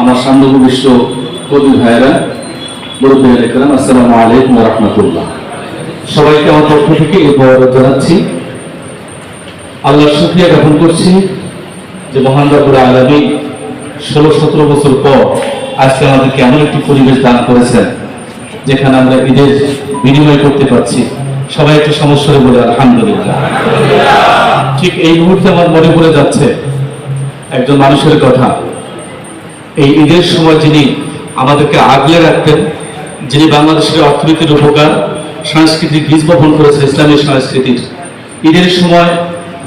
আমার সামনে বিশ্ব কবি ভাইয়েরা মুরব্বী আলাইকালাম আসসালামু আলাইকুম রহমতুল্লাহ। সবাইকে আমার পক্ষ থেকে এই বড় জানাচ্ছি, আল্লাহর শুক্রিয়া জ্ঞাপন করছি যে মহান রব্বুল আলমী ষোলো সতেরো বছর পর আজকে আমাদেরকে এমন একটি পরিবেশ দান করেছেন, যেখানে আমরা ঈদের বিনিময় করতে পারছি। সবাই একটু সমস্যায় বলে, আলহামদুলিল্লাহ। ঠিক এই মুহূর্তে আমার মনে পড়ে যাচ্ছে, একজন মানুষের কথা। এই ঈদের সময় যিনি আমাদেরকে আগলে রাখতেন, যিনি বাংলাদেশের অর্থনীতির উপকার, সাংস্কৃতিক বীজ বপন করেছে ইসলামী সংস্কৃতির, ঈদের সময়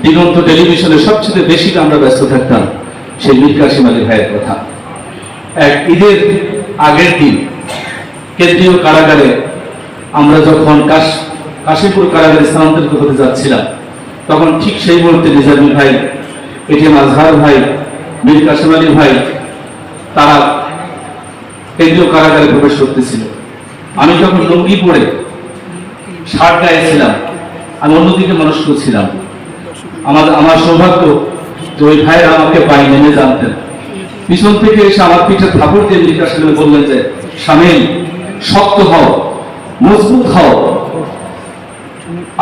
দিগন্ত টেলিভিশনে সবচেয়ে বেশি আমরা ব্যস্ত থাকতাম, সেই মীর কাশিম আলী ভাইয়ের কথা। এক ঈদের আগের দিন কেন্দ্রীয় কারাগারে আমরা যখন কাশ কাশীপুর কারাগারে স্থানান্তরিত হতে যাচ্ছিলাম, তখন ঠিক সেই মুহূর্তে নিজামী ভাই এটিএম আজহার ভাই মীর কাশিম আলী ভাই তারা কেন্দ্রীয় কারাগারে প্রবেশ করতেছিল। আমি যখন লুঙ্গি পরে শার্ট গায়েছিলাম আমি অন্যদিকে মানুষ করছিলাম আমার আমার সৌভাগ্য যে ওই ভাইরা আমাকে পাই নেমে জানতেন। পিছন থেকে এসে আমার পিঠে থাপড় দিয়ে কাশিম আলী বললেন যে সামিল শক্ত হও, মজবুত হও।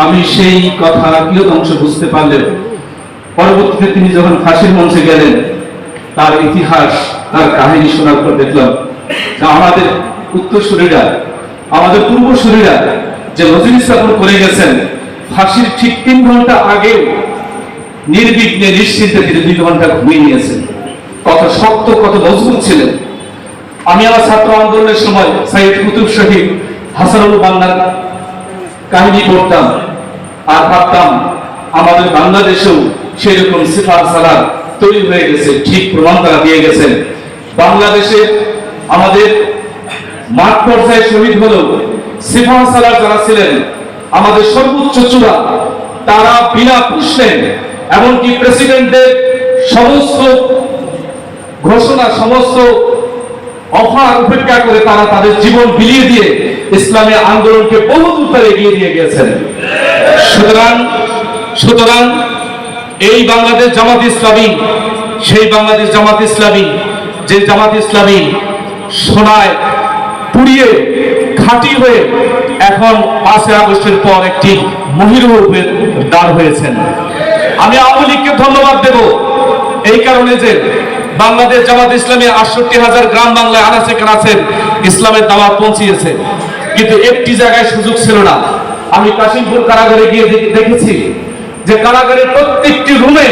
আমি সেই কথা কিয়ত অংশ বুঝতে পারলেও পরবর্তীতে তিনি যখন ফাঁসির মঞ্চে গেলেন, তার ইতিহাস তার কাহিনী শোনার পর দেখলাম আমাদের উত্তরসূরিরা আমাদের পূর্বসূরিরা যে নজরুল স্থাপন করে গেছেন, ফাঁসির ঠিক তিন ঘণ্টা আগেও নির্বিঘ্নে, নিশ্চিন্তে তিনি দুই ঘণ্টা ঘুমিয়ে নিয়েছেন। কত শক্ত, কত মজবুত ছিলেন। আমি আমার ছাত্র আন্দোলনের সময় সাইদ কুতুব শহীদ হাসানুল বান্নার কাহিনী পড়তাম আর ভাবতাম আমাদের বাংলাদেশেও সেরকম সিফার সালার তৈরি হয়ে গেছে, ঠিক প্রমাণ তারা দিয়ে গেছেন। বাংলাদেশে আমাদের মাঠ পর্যায়ে শহীদ হলেও সিফার সালার যারা ছিলেন, আমাদের সর্বোচ্চ চূড়া, তারা বিনা প্রশ্নে এমনকি প্রেসিডেন্টের সমস্ত ঘোষণা, সমস্ত অফার উপেক্ষা করে তারা তাদের জীবন বিলিয়ে দিয়ে ইসলামী আন্দোলনকে বহু দূর এগিয়ে দিয়ে গিয়েছেন। সুতরাং সুতরাং এই বাংলাদেশ জামাত ইসলামী, সেই বাংলাদেশ জামাত ইসলামী যে জামাত ইসলামী সোনায় পুড়িয়ে খাঁটি হয়ে এখন পাঁচই আগস্টের পর একটি মহিরু রূপে দাঁড় হয়েছেন। আমি আওয়ামী লীগকে ধন্যবাদ দেব এই কারণে যে বাংলাদেশ জামাত ইসলামী আটষট্টি হাজার গ্রাম বাংলায় আনাচে কানাচের ইসলামের দাওয়াত পৌঁছিয়েছে। কিন্তু একটি জায়গায় সুযোগ ছিল না। আমি কাশিমপুর কারাগারে গিয়ে দেখেছি যে কারাগারের প্রত্যেকটি রুমে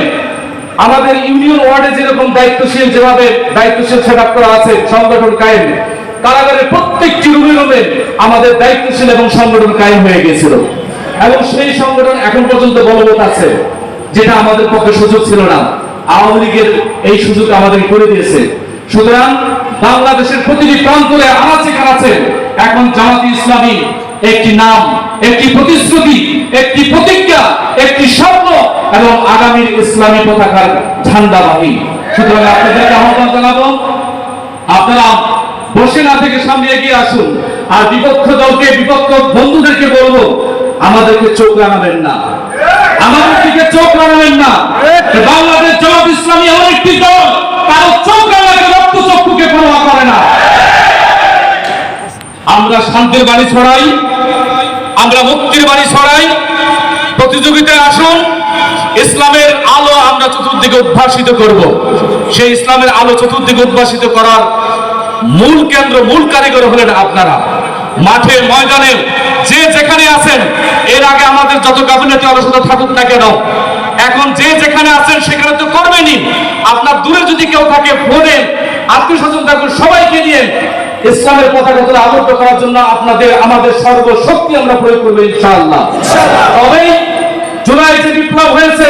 আমাদের ইউনিয়ন ওয়ার্ডে যেরকম দায়িত্বশীল, যেভাবে দায়িত্বশীল সেট করা আছে, সংগঠন কায়েম। কারাগারের প্রত্যেকটি রুমে রুমে আমাদের দায়িত্বশীল এবং সংগঠন কায়েম হয়ে গিয়েছিল। এবং সেই সংগঠন এখন পর্যন্ত বলবৎ আছে, যেটা আমাদের পক্ষে সুযোগ ছিল না। আওয়ামী লীগের এই সুযোগ আমাদের করে দিয়েছে। সুতরাং বাংলাদেশের প্রতিটি প্রান্তরে আনাচে কানাচে এখন জামাতি ইসলামী একটি নাম, একটি প্রতিশ্রুতি, একটি এবং আগামীর ইসলামী পতাকার ঝান্ডাবাহী। সুতরাং আপনাদেরকে আহ্বান জানাব, আপনারা বসে না থেকে সামনে এগিয়ে আসুন। আর বিপক্ষ দলকে, বিপক্ষ বন্ধুদেরকে বলব, আমাদেরকে চোখ রাঙাবেন না। আমাদের দিকে চোখ রাঙাবেন না। বাংলাদেশ জবাব ইসলামী এমন একটি দল, কারও চোখ রাঙাকে রক্ত চক্ষুকে পরোয়া করে না। আমরা শান্তির বাড়ি ছড়াই, আমরা মুক্তির বাড়ি ছড়াই। প্রতিযোগিতায় আসুন। ইসলামের আলো আমরা চতুর্দিকে উদ্ভাসিত করব। সেই ইসলামের আলো চতুর্দিকে উদ্ভাসিত করার মূল কেন্দ্র, মূল কারিগর হলেন আপনারা। মাঠে, ময়দানে, যে যেখানে আছেন, এর আগে আমাদের যত ক্যাবিনেটে আলোচনা থাকুক না কেন, এখন যে যেখানে আছেন, সেখানে তো করবেনই। আপনার দূরে যদি কেউ থাকে, ফোনে আত্মীয় স্বজন থাকুন সবাইকে নিয়ে ইসলামের পতাকা তুলে আবদ্ধ করার জন্য আপনাদের, আমাদের সর্বশক্তি আমরা প্রয়োগ করব ইনশাআল্লাহ। তবে জুলাই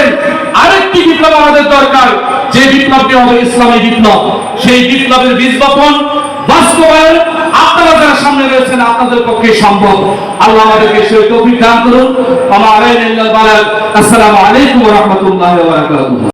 হয়েছে আরেকটি বিপ্লব আমাদের দরকার। যে বিপ্লবটি হবে ইসলামী বিপ্লব। সেই বিপ্লবের বীজ বপন বাস্তবায়ন আপনারা যারা সামনে রয়েছেন, আপনাদের পক্ষে সম্ভব। আল্লাহ আমাদেরকে সেই তৌফিক দান করুন। আমার আসসালামু আলাইকুম রাহমাতুল্লাহি